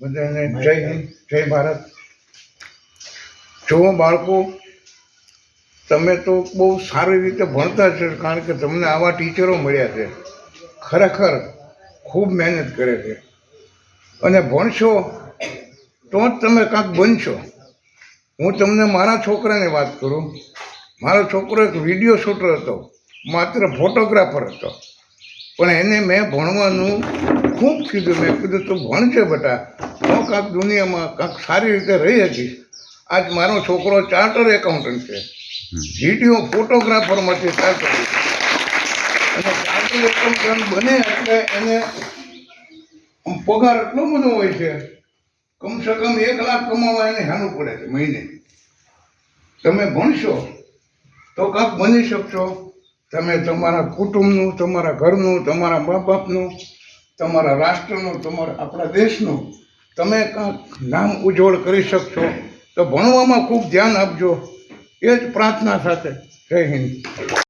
બધાને જય હિન્દ, જય ભારત. જુઓ બાળકો, તમે તો બહુ સારી રીતે ભણતા છો કારણ કે તમને આવા ટીચરો મળ્યા છે. ખરેખર ખૂબ મહેનત કરે છે. અને ભણશો તો જ તમે કાંઈક બનશો. હું તમને મારા છોકરાની વાત કરું. મારો છોકરો એક વીડિયો શૂટર હતો, માત્ર ફોટોગ્રાફર હતો. પણ એને મેં ભણવાનું ખૂબ કીધું. મેં કીધું, તું ભણશે બેટા. તો કાંક દુનિયામાં કાંક સારી રીતે રહી હતી આજ મારો છોકરો ચાર્ટર એકાઉન્ટન્ટ છે. વીડિયો ફોટોગ્રાફરમાંથી ચાર્ટર અને ચાર્ટર એકાઉન્ટન્ટ બને એટલે એને પગાર એટલો બધો હોય છે. કમસે કમ એક લાખ કમાવા એને હાનું પડે છે મહિને. તમે ભણશો તો કાંક બની શકશો. તમે તમારા કુટુંબનું તમારા ઘરનું તમારા મા બાપનું તમારા રાષ્ટ્રનું તમારા આપણા દેશનું તમે કાંક નામ ઉજ્જવળ કરી શકશો, તો ભણવામાં ખૂબ ધ્યાન આપજો. એ જ પ્રાર્થના સાથે. જય હિન્દ.